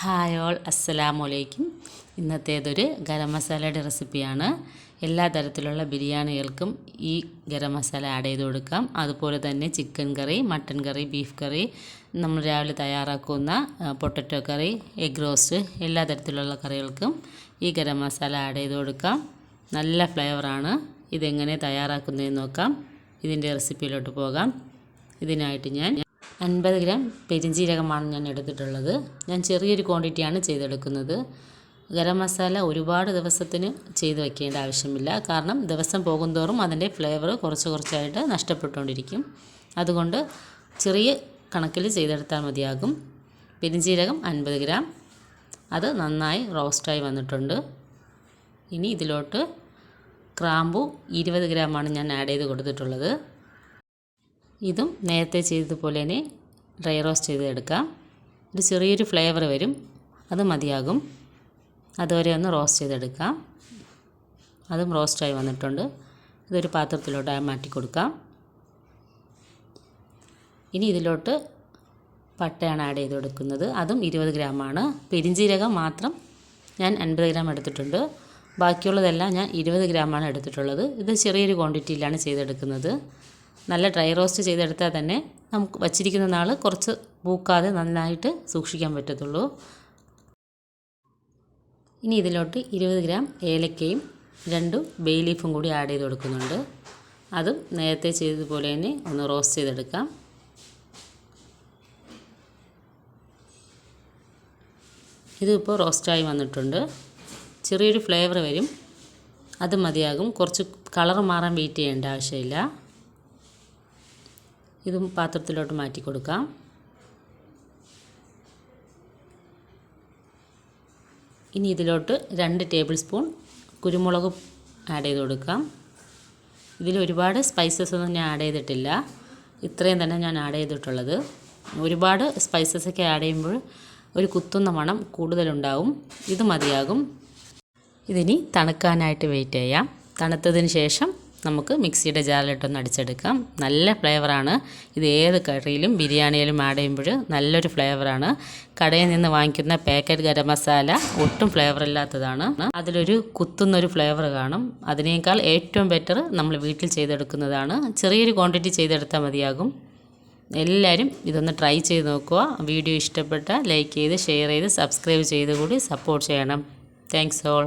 Hi all അസ്സലാമു അലൈക്കും. ഇന്നത്തേതൊരു ഗരം മസാലയുടെ റെസിപ്പിയാണ്. എല്ലാ തരത്തിലുള്ള ബിരിയാണികൾക്കും ഈ ഗരം മസാല ആഡ് ചെയ്ത് കൊടുക്കാം. അതുപോലെ തന്നെ ചിക്കൻ കറി മട്ടൻ കറി ബീഫ് കറി നമ്മൾ രാവിലെ തയ്യാറാക്കുന്ന പൊട്ടറ്റോ കറി എഗ് റോസ്റ്റ് എല്ലാ തരത്തിലുള്ള കറികൾക്കും ഈ ഗരം മസാല ആഡ് ചെയ്ത് കൊടുക്കാം. നല്ല ഫ്ലേവറാണ്. ഇതെങ്ങനെ തയ്യാറാക്കുന്നതെന്ന് നോക്കാം. ഇതിന്റെ റെസിപ്പിയിലോട്ട് പോകാം. ഇതിനായിട്ട് ഞാൻ അൻപത് ഗ്രാം പെരിഞ്ജീരകമാണ് ഞാൻ എടുത്തിട്ടുള്ളത്. ഞാൻ ചെറിയൊരു ക്വാണ്ടിറ്റിയാണ് ചെയ്തെടുക്കുന്നത്. ഗരം മസാല ഒരുപാട് ദിവസത്തിന് ചെയ്ത് വയ്ക്കേണ്ട ആവശ്യമില്ല. കാരണം ദിവസം പോകുന്തോറും അതിന്റെ ഫ്ലേവർ കുറച്ച് കുറച്ചായിട്ട് നഷ്ടപ്പെട്ടുകൊണ്ടിരിക്കും. അതുകൊണ്ട് ചെറിയ കണക്കിൽ ചെയ്തെടുത്താൽ മതിയാകും. പെരിഞ്ജീരകം അൻപത് ഗ്രാം. അത് നന്നായി റോസ്റ്റായി വന്നിട്ടുണ്ട്. ഇനി ഇതിലോട്ട് ക്രാമ്പു ഇരുപത് ഗ്രാമാണ് ഞാൻ ആഡ് ചെയ്ത് കൊടുത്തിട്ടുള്ളത്. ഇതും നേരത്തെ ചെയ്തതുപോലെ തന്നെ ഡ്രൈ റോസ്റ്റ് ചെയ്തെടുക്കാം ഒരു ചെറിയൊരു ഫ്ലേവർ വരും. അത് മതിയാകും. അതുവരെ ഒന്ന് റോസ്റ്റ് ചെയ്തെടുക്കാം അതും റോസ്റ്റായി വന്നിട്ടുണ്ട്. ഇതൊരു പാത്രത്തിലോട്ട് മാറ്റി കൊടുക്കാം ഇനി ഇതിലോട്ട് പട്ടയാണ് ആഡ് ചെയ്ത് കൊടുക്കുന്നത് അതും ഇരുപത് ഗ്രാമാണ്. പെരിഞ്ജീരകം മാത്രം ഞാൻ അൻപത് ഗ്രാം എടുത്തിട്ടുണ്ട്. ബാക്കിയുള്ളതെല്ലാം ഞാൻ ഇരുപത് ഗ്രാമാണ് എടുത്തിട്ടുള്ളത്. ഇത് ചെറിയൊരു ക്വാണ്ടിറ്റിയിലാണ് ചെയ്തെടുക്കുന്നത്. നല്ല ഡ്രൈ റോസ്റ്റ് ചെയ്തെടുത്താൽ തന്നെ നമുക്ക് വച്ചിരിക്കുന്ന നാൾ കുറച്ച് പൂക്കാതെ നന്നായിട്ട് സൂക്ഷിക്കാൻ പറ്റത്തുള്ളൂ. ഇനി ഇതിലോട്ട് ഇരുപത് ഗ്രാം ഏലക്കയും രണ്ട് ബേ ലീഫും കൂടി ആഡ് ചെയ്ത് കൊടുക്കുന്നുണ്ട്. അതും നേരത്തെ ചെയ്തതുപോലെ തന്നെ ഒന്ന് റോസ്റ്റ് ചെയ്തെടുക്കാം. ഇതിപ്പോൾ റോസ്റ്റായി വന്നിട്ടുണ്ട്. ചെറിയൊരു ഫ്ലേവർ വരും. അത് മതിയാകും. കുറച്ച് കളർ മാറാൻ വെയിറ്റ് ചെയ്യേണ്ട ആവശ്യമില്ല. ഇതും പാത്രത്തിലോട്ട് മാറ്റി കൊടുക്കാം. ഇനി ഇതിലോട്ട് രണ്ട് ടേബിൾ സ്പൂൺ കുരുമുളക് ആഡ് ചെയ്ത് കൊടുക്കാം. ഇതിൽ ഒരുപാട് സ്പൈസസ് ഒന്നും ഞാൻ ആഡ് ചെയ്തിട്ടില്ല. ഇത്രയും തന്നെ ഞാൻ ആഡ് ചെയ്തിട്ടുള്ളത്. ഒരുപാട് സ്പൈസസ് ഒക്കെ ആഡ് ചെയ്യുമ്പോൾ ഒരു കുത്തുന്ന മണം കൂടുതലുണ്ടാവും. ഇത് മതിയാകും. ഇതിനി തണുക്കാനായിട്ട് വെയിറ്റ് ചെയ്യാം. തണുത്തതിന് ശേഷം നമുക്ക് മിക്സിയുടെ ജാറിലിട്ടൊന്ന് അടിച്ചെടുക്കാം. നല്ല ഫ്ലേവറാണ്. ഇത് ഏത് കറിയിലും ബിരിയാണിയിലും ആഡ് ചെയ്യുമ്പോൾ നല്ലൊരു ഫ്ലേവറാണ്. കടയിൽ നിന്ന് വാങ്ങിക്കുന്ന പാക്കറ്റ് ഗരം മസാല ഒട്ടും ഫ്ലേവർ ഇല്ലാത്തതാണ്. അതിലൊരു കുത്തുന്നൊരു ഫ്ലേവർ കാണും. അതിനേക്കാൾ ഏറ്റവും ബെറ്റർ നമ്മൾ വീട്ടിൽ ചെയ്തെടുക്കുന്നതാണ്. ചെറിയൊരു ക്വാണ്ടിറ്റി ചെയ്തെടുത്താൽ മതിയാകും. എല്ലാവരും ഇതൊന്ന് ട്രൈ ചെയ്ത് നോക്കുക. വീഡിയോ ഇഷ്ടപ്പെട്ടാൽ ലൈക്ക് ചെയ്ത് ഷെയർ ചെയ്ത് സബ്സ്ക്രൈബ് ചെയ്ത് കൂടി സപ്പോർട്ട് ചെയ്യണം. Thanks all